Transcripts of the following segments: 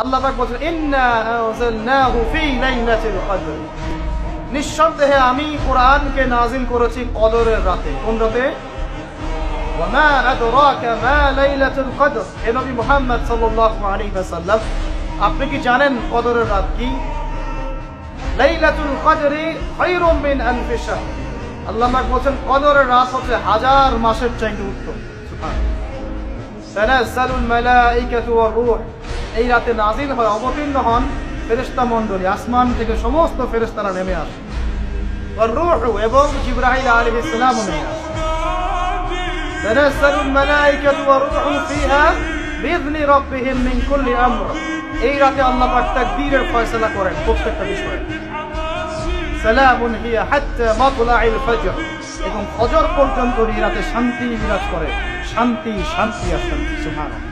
আল্লাহ পাক বলছেন, ইন্না আনজালনাহু ফি লাইলাতিল কদর। নিঃসন্দেহে আমি কোরআনকে নাজিল করেছি কদরের রাতে। কোন রাতে? লাইলাতুল কদর। হে নবী মুহাম্মদ সাল্লাল্লাহু আলাইহি ওয়াসাল্লাম, আপনি কি জানেন কদরের রাত কি? লাইলাতুল কদরি খায়রুম মিন আলফি শাহর। আল্লাহ পাক বলেন কদরের রাত হচ্ছে হাজার মাসের চাইতে উত্তম। সুবহানাল্লাহ। তানাজ্জালুল মালাইকাতু ওয়ার রূহ। এই রাতে নাজিল হয় অবতীর্ণ হন ফেরেস্তা মণ্ডলী। আসমান থেকে সমস্ত ফেরেস্তারা নেমে আসে। এবং ইব্রাহিম আলী ইসলাম নেমে আসে। এই রাতে আল্লাহ পাক তাকদীরের ফয়সালা করেন প্রত্যেকটা বিষয়ে। সালামুন হিয়া হাত্তা মাতলাইল ফজর। এবং ফজর পর্যন্ত এই রাতে শান্তি বিরাজ করে। শান্তি শান্তি আর সুবহানাল্লাহ।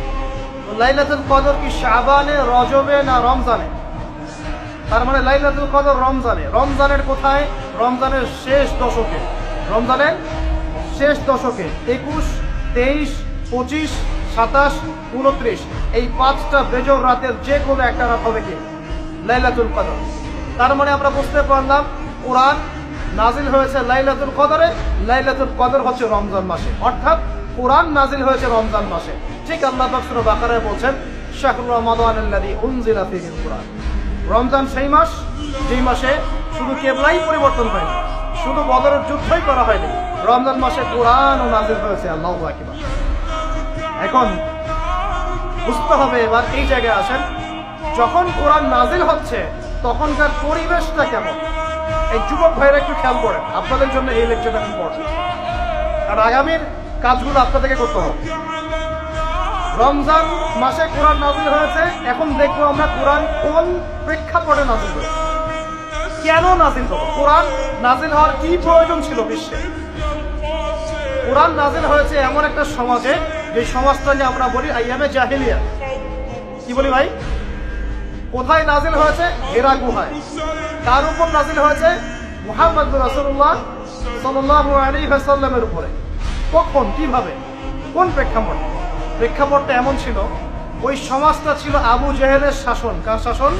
লাইলাতুল কদর কি শাবানে, রজবে না রমজানে? তার মানে লাইলাতুল কদর রমজানে। রমজানের কোথায়? রমজানের শেষ দশকে। রমজানের শেষ দশকে। একুশ, তেইশ, পঁচিশ, সাতাশ, উনত্রিশ। এই পাঁচটা বেজর রাতের যে কোনো একটা রাত হবে কি? লাইলাতুল কদর। তার মানে আমরা বুঝতে পারলাম, কোরআন নাজিল হয়েছে লাইলাতুল কদরে, লাইলাতুল কদর হচ্ছে রমজান মাসে। অর্থাৎ কোরআন নাজিল হয়েছে রমজান মাসে। ঠিক আল্লাহ পাক সূরা বাকারায় বলছেন শাহরুর রমাদান উনজিলা ফীহিল কুরআন। রমজান সেই মাস, যেই মাসে শুধু কেবলাই পরিবর্তন হয়নি, শুধু বদরের যুদ্ধই করা হয়নি, রমজান মাসে কোরআন ও নাজিল হয়েছে, আল্লাহ আকবার। এখন বুঝতে হবে এবার এই জায়গায় আসেন, যখন কোরআন নাজিল হচ্ছে, তখনকার পরিবেশটা কেমন? এই যুবক ভাইরা একটু খেয়াল করেন, আপনাদের জন্য এই লেকচারটা ইম্পর্টেন্ট আর আগামীর কাজগুলো আপনাদেরকে করতে হবে। রমজান মাসে কোরআন নাজিল হয়েছে, এখন দেখব আমরা কোরআন কোন প্রেক্ষাপটে নাজিল হয়েছে। কেন নাজিল হলো? কোরআন নাজিল হওয়ার কি প্রয়োজন ছিল বিশ্বে? কোরআন নাজিল হয়েছে এমন একটা সমাজে, যে সমাজটা নিয়ে আমরা বলি আইয়ামে জাহিলিয়া। কি বলি ভাই? কোথায় নাজিল হয়েছে? হেরা গুহায়। কার উপর নাজিল হয়েছে মুহাম্মদ রসুল্লাহ সাল্লাহ আলী সাল্লামের উপরে। কখন, কীভাবে, কোন প্রেক্ষাপট? প্রেক্ষাপটটা এমন ছিল, ওই সমাজটা ছিল আবু জেহেলের শাসন। কার শাসন?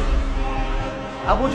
আবু